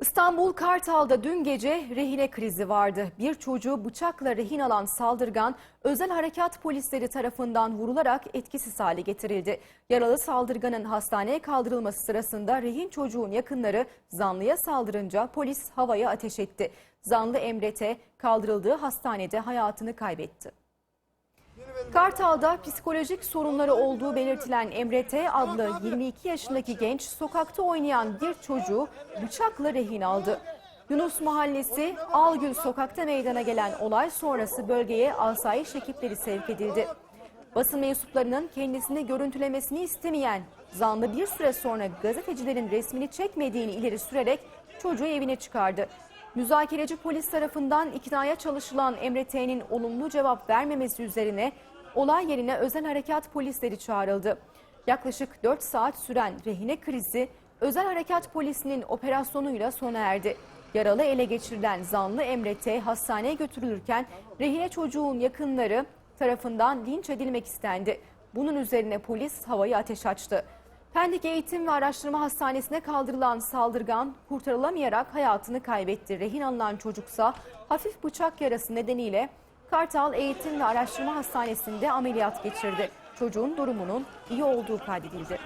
İstanbul Kartal'da dün gece rehine krizi vardı. Bir çocuğu bıçakla rehin alan saldırgan özel harekat polisleri tarafından vurularak etkisiz hale getirildi. Yaralı saldırganın hastaneye kaldırılması sırasında rehin çocuğun yakınları zanlıya saldırınca polis havaya ateş etti. Zanlı Emre kaldırıldığı hastanede hayatını kaybetti. Kartal'da psikolojik sorunları olduğu belirtilen Emre T. adlı 22 yaşındaki genç sokakta oynayan bir çocuğu bıçakla rehin aldı. Yunus Mahallesi Algül sokakta meydana gelen olay sonrası bölgeye asayiş ekipleri sevk edildi. Basın mensuplarının kendisini görüntülemesini istemeyen zanlı bir süre sonra gazetecilerin resmini çekmediğini ileri sürerek çocuğu evine çıkardı. Müzakereci polis tarafından iknaya çalışılan Emre T'nin olumlu cevap vermemesi üzerine olay yerine özel harekat polisleri çağrıldı. Yaklaşık 4 saat süren rehine krizi özel harekat polisinin operasyonuyla sona erdi. Yaralı ele geçirilen zanlı Emre T hastaneye götürülürken rehine çocuğun yakınları tarafından linç edilmek istendi. Bunun üzerine polis havayı ateş açtı. Pendik Eğitim ve Araştırma Hastanesi'ne kaldırılan saldırgan kurtarılamayarak hayatını kaybetti. Rehin alınan çocuksa hafif bıçak yarası nedeniyle Kartal Eğitim ve Araştırma Hastanesi'nde ameliyat geçirdi. Çocuğun durumunun iyi olduğu kaydedildi.